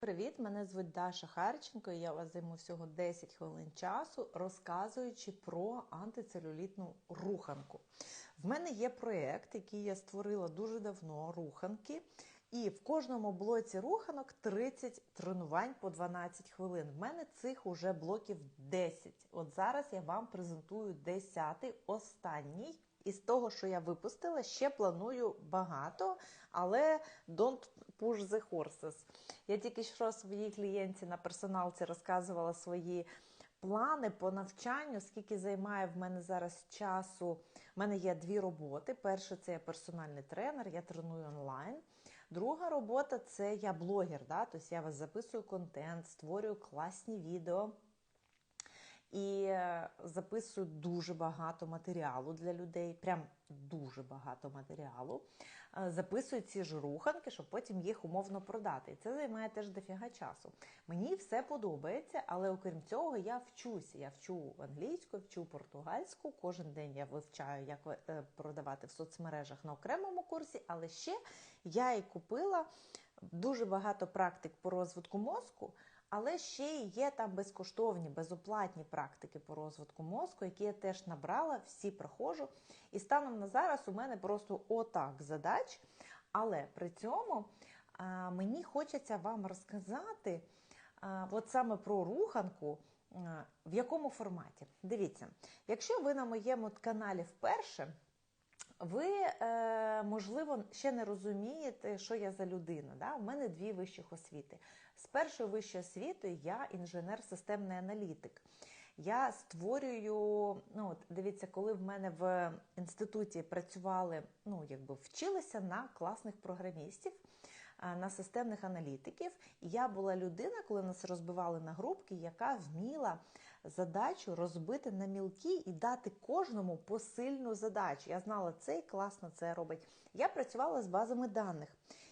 Привіт, мене звуть Даша Харченко, і я вас займу всього 10 хвилин часу, розказуючи про антицелюлітну руханку. В мене є проєкт, який я створила дуже давно руханки. І в кожному блоці руханок 30 тренувань по 12 хвилин. В мене цих уже блоків 10. От зараз я вам презентую 10-й, останній. Із того, що я випустила, ще планую багато, але don't push the horses. Я тільки що своїй клієнті на персоналці розказувала свої плани по навчанню, скільки займає в мене зараз часу. У мене є дві роботи. Перше це я персональний тренер, я треную онлайн. Друга робота це я блогер. Да? Тобто я вас записую контент, створюю класні відео. І е, записую дуже багато матеріалу для людей, прям дуже багато матеріалу. Е, записую ці ж руханки, щоб потім їх умовно продати. І це займає теж дофіга часу. Мені все подобається, але окрім цього, я вчуся. Я вчу англійську, вчу португальську. Кожен день я вивчаю, як е, продавати в соцмережах на окремому курсі, але ще я і купила дуже багато практик по розвитку мозку. Але ще є там безкоштовні, безоплатні практики по розвитку мозку, які я теж набрала, всі проходжу. І станом на зараз у мене просто отак задач. Але при цьому а, мені хочеться вам розказати а, от саме про руханку. В якому форматі? Дивіться, якщо ви на моєму каналі вперше, ви, е, можливо, ще не розумієте, що я за людина. Да? У мене дві вищих освіти. З першої вищої освіти я інженер-системний аналітик. Я створюю, ну от дивіться, коли в мене в інституті працювали, ну якби вчилися на класних програмістів на системних аналітиків. І я була людина, коли нас розбивали на групки, яка вміла задачу розбити на мілкі і дати кожному посильну задачу. Я знала, цей класно це робить. Я працювала з базами даних.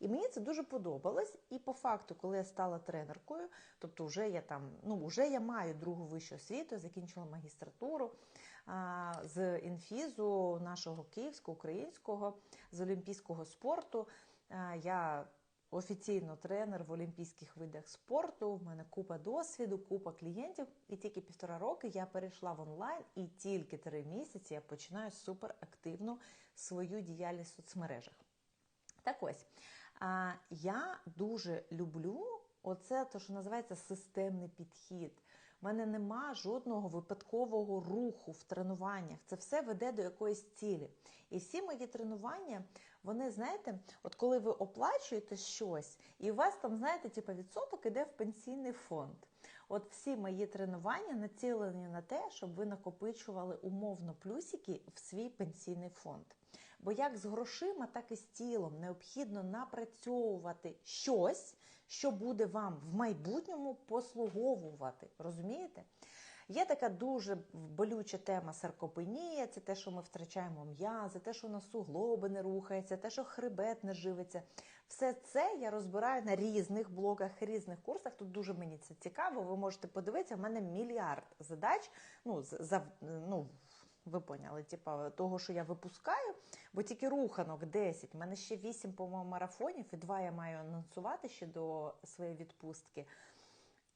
І мені це дуже подобалось. І по факту, коли я стала тренеркою, тобто вже я там, ну вже я маю другу вищу освіту, закінчила магістратуру а, з інфізу нашого київського, українського, з олімпійського спорту. А, я офіційно тренер в олімпійських видах спорту. В мене купа досвіду, купа клієнтів. І тільки півтора роки я перейшла в онлайн, і тільки три місяці я починаю суперактивну свою діяльність в соцмережах. Так ось я дуже люблю оце, то, що називається системний підхід. У мене нема жодного випадкового руху в тренуваннях. Це все веде до якоїсь цілі. І всі мої тренування, вони, знаєте, от коли ви оплачуєте щось, і у вас там, знаєте, типу відсоток іде в пенсійний фонд. От всі мої тренування націлені на те, щоб ви накопичували умовно плюсики в свій пенсійний фонд. Бо як з грошима, так і з тілом необхідно напрацьовувати щось, що буде вам в майбутньому послуговувати. Розумієте? Є така дуже болюча тема саркопенія, це те, що ми втрачаємо м'язи, те, що у нас суглоби не рухається, те, що хребет не живиться. Все це я розбираю на різних блогах, різних курсах. Тут дуже мені це цікаво. Ви можете подивитися, в мене мільярд задач. Ну, за, ну, ви поняли, типа того, що я випускаю, бо тільки руханок 10. У мене ще 8 по-моєму, марафонів, і 2 я маю анонсувати ще до своєї відпустки.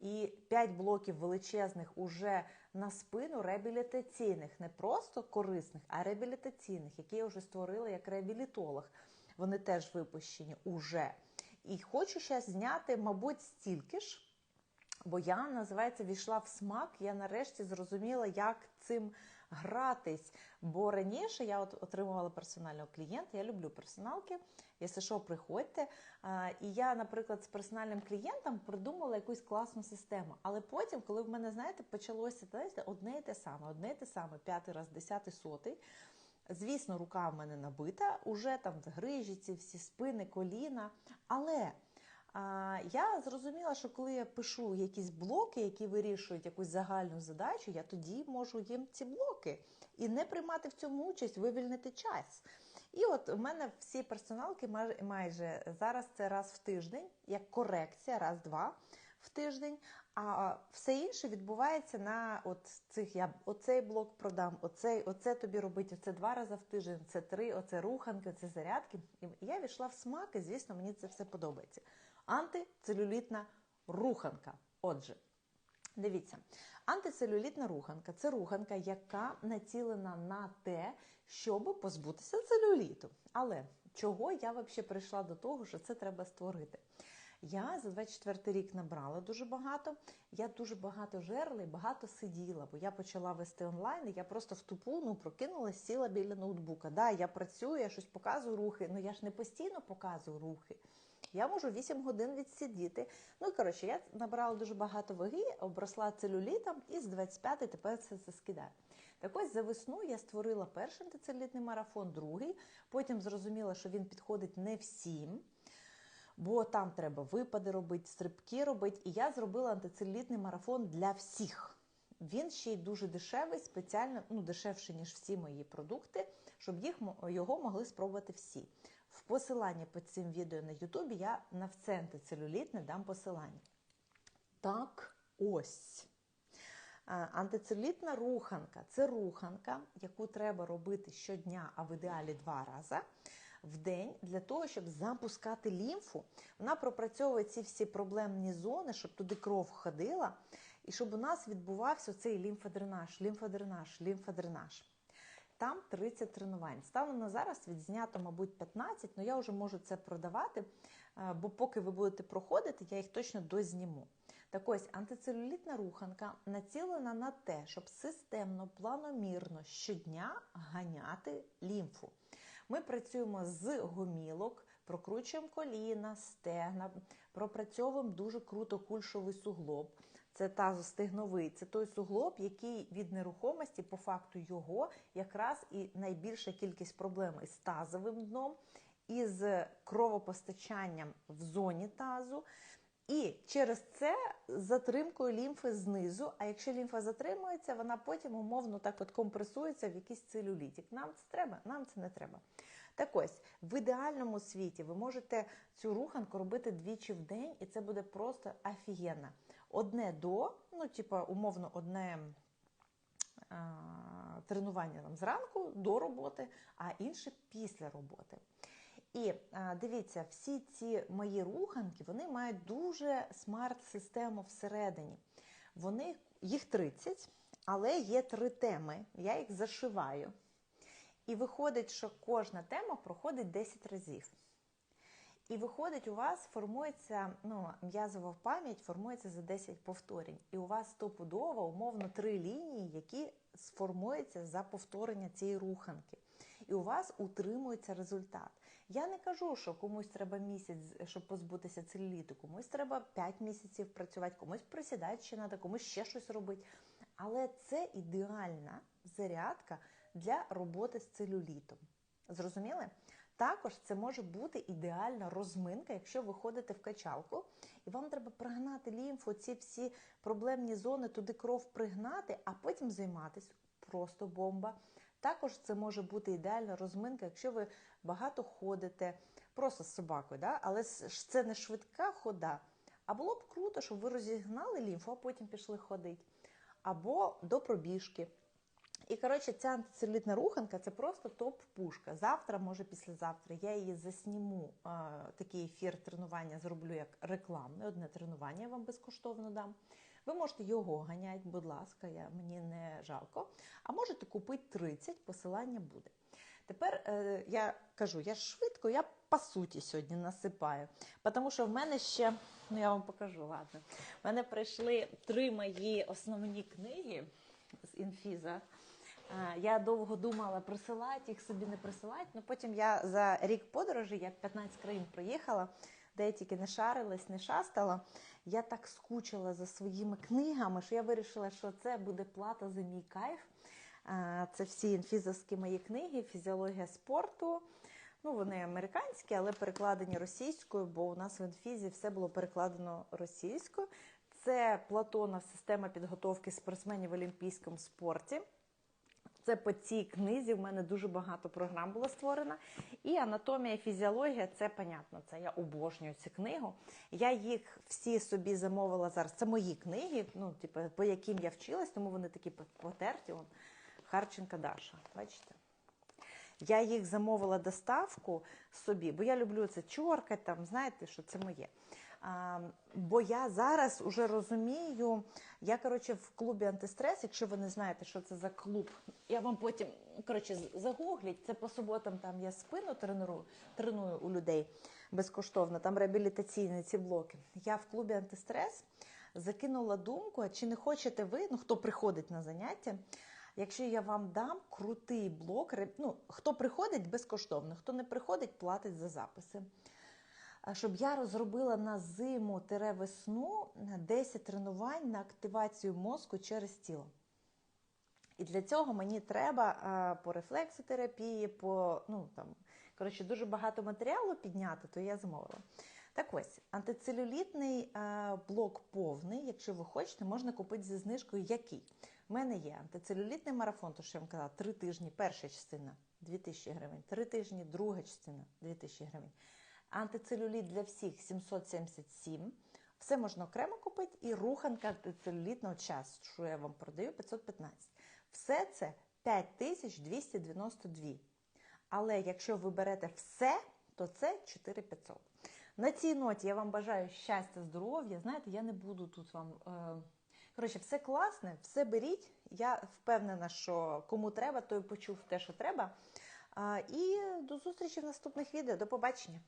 І 5 блоків величезних уже на спину реабілітаційних, не просто корисних, а реабілітаційних, які я вже створила як реабілітолог. Вони теж випущені уже. І хочу зараз зняти, мабуть, стільки ж. Бо я називається війшла в смак. Я нарешті зрозуміла, як цим гратись. Бо раніше я от отримувала персонального клієнта. Я люблю персоналки. Якщо що, приходьте. І я, наприклад, з персональним клієнтом придумала якусь класну систему. Але потім, коли в мене, знаєте, почалося знаєте, одне і те саме, одне і те саме, п'ятий раз, десятий, сотий. Звісно, рука в мене набита, уже там грижі ці всі спини, коліна. Але я зрозуміла, що коли я пишу якісь блоки, які вирішують якусь загальну задачу, я тоді можу їм ці блоки і не приймати в цьому участь, вивільнити час. І от у мене всі персоналки майже зараз це раз в тиждень, як корекція, раз-два в тиждень. А все інше відбувається на от цих я оцей блок продам, оцей, оце тобі робить, оце два рази в тиждень, це три, оце руханки, оце зарядки. І я війшла в смак, і звісно, мені це все подобається антицелюлітна руханка. Отже, дивіться, антицелюлітна руханка це руханка, яка націлена на те, щоб позбутися целюліту. Але чого я взагалі прийшла до того, що це треба створити? Я за 24 рік набрала дуже багато. Я дуже багато жерла і багато сиділа, бо я почала вести онлайн. і Я просто в тупу ну, прокинулась, сіла біля ноутбука. Да, я працюю, я щось показую рухи. Ну я ж не постійно показую рухи. Я можу 8 годин відсидіти. Ну і коротше, я набрала дуже багато ваги, обросла целюлітом і з 25 тепер це, це скидаю. Так ось за весну я створила перший антицелюлітний марафон, другий. Потім зрозуміла, що він підходить не всім бо там треба випади робити, стрибки робити. І я зробила антицелюлітний марафон для всіх. Він ще й дуже дешевий, спеціально ну, дешевший, ніж всі мої продукти, щоб їх його могли спробувати всі. В посиланні під цим відео на Ютубі я на все антицелюлітне дам посилання. Так ось. Антицелюлітна руханка це руханка, яку треба робити щодня, а в ідеалі два рази в день для того, щоб запускати лімфу. Вона пропрацьовує ці всі проблемні зони, щоб туди кров ходила, і щоб у нас відбувався цей лімфодренаж, лімфодренаж, лімфодренаж. Там 30 тренувань. Станом на зараз відзнято, мабуть, 15, але я вже можу це продавати, е, бо поки ви будете проходити, я їх точно дозніму. Так ось антицелюлітна руханка націлена на те, щоб системно, планомірно щодня ганяти лімфу. Ми працюємо з гомілок, прокручуємо коліна, стегна, пропрацьовуємо дуже круто кульшовий суглоб. Це тазостигновий, це той суглоб, який від нерухомості, по факту його, якраз і найбільша кількість проблем із тазовим дном, із кровопостачанням в зоні тазу. І через це затримкою лімфи знизу. А якщо лімфа затримується, вона потім умовно так от компресується в якийсь целюлітик. Нам це треба, нам це не треба. Так ось, в ідеальному світі ви можете цю руханку робити двічі в день, і це буде просто офігенно. Одне до, ну, типа, умовно, одне а, тренування там, зранку до роботи, а інше після роботи. І дивіться, всі ці мої руханки вони мають дуже смарт-систему всередині. Вони, Їх 30, але є три теми. Я їх зашиваю. І виходить, що кожна тема проходить 10 разів. І виходить, у вас формується ну, м'язова пам'ять формується за 10 повторень. І у вас стопудово, умовно, три лінії, які сформуються за повторення цієї руханки. І у вас утримується результат. Я не кажу, що комусь треба місяць, щоб позбутися целюліту, комусь треба 5 місяців працювати, комусь присідати ще треба, комусь ще щось робити. Але це ідеальна зарядка для роботи з целюлітом. Зрозуміли? Також це може бути ідеальна розминка, якщо ви ходите в качалку, і вам треба пригнати лімфу, ці всі проблемні зони, туди кров пригнати, а потім займатися. Просто бомба. Також це може бути ідеальна розминка, якщо ви багато ходите, просто з собакою, да? але це не швидка хода. А було б круто, щоб ви розігнали лімфу, а потім пішли ходити. Або до пробіжки. І, коротше, ця антицелюлітна руханка це просто топ-пушка. Завтра, може, післязавтра, я її засніму. Такий ефір тренування зроблю як рекламне, одне тренування я вам безкоштовно дам. Ви можете його ганяти, будь ласка, я, мені не жалко. А можете купити 30, посилання буде. Тепер е, я кажу, я швидко, я по суті сьогодні насипаю. Тому що в мене ще, ну я вам покажу, ладно. В мене прийшли три мої основні книги з інфіза. Я довго думала присилати їх собі не присилати, але потім я за рік подорожі, я 15 країн проїхала, де я тільки не шарилась, не шастала. Я так скучила за своїми книгами, що я вирішила, що це буде плата за мій кайф. Це всі інфізовські мої книги, фізіологія спорту. Ну, Вони американські, але перекладені російською, бо у нас в інфізі все було перекладено російською. Це Платонов система підготовки спортсменів в олімпійському спорті. Це по цій книзі в мене дуже багато програм було створено. І анатомія, фізіологія це понятно. Це я обожнюю цю книгу. Я їх всі собі замовила зараз. Це мої книги, ну, типу, по яким я вчилась, тому вони такі потерті. Вон. Харченка Даша. Бачите? Я їх замовила доставку собі, бо я люблю це чоркати, там, знаєте, що це моє. Бо я зараз уже розумію, я коротше в клубі антистрес, якщо ви не знаєте, що це за клуб, я вам потім коротше загугліть. Це по суботам там я спину треную, треную у людей безкоштовно, там реабілітаційні ці блоки. Я в клубі антистрес закинула думку, а чи не хочете ви, ну хто приходить на заняття, якщо я вам дам крутий блок, ну, хто приходить безкоштовно, хто не приходить, платить за записи. Щоб я розробила на зиму тире весну 10 тренувань на активацію мозку через тіло. І для цього мені треба по рефлексотерапії, по ну там коротше дуже багато матеріалу підняти, то я замовила. Так ось, антицелюлітний блок повний, якщо ви хочете, можна купити зі знижкою який. У мене є антицелюлітний марафон, то що я вам казала, три тижні, перша частина 2000 гривень, три тижні, друга частина 2000 гривень. Антицелюліт для всіх 777. Все можна окремо купити, і руханка антицелюлітного часу, що я вам продаю, 515. Все це 5292. Але якщо ви берете все, то це 4500. На цій ноті я вам бажаю щастя, здоров'я. Знаєте, я не буду тут вам. Е... Коротше, все класне, все беріть. Я впевнена, що кому треба, той почув те, що треба. І до зустрічі в наступних відео. До побачення.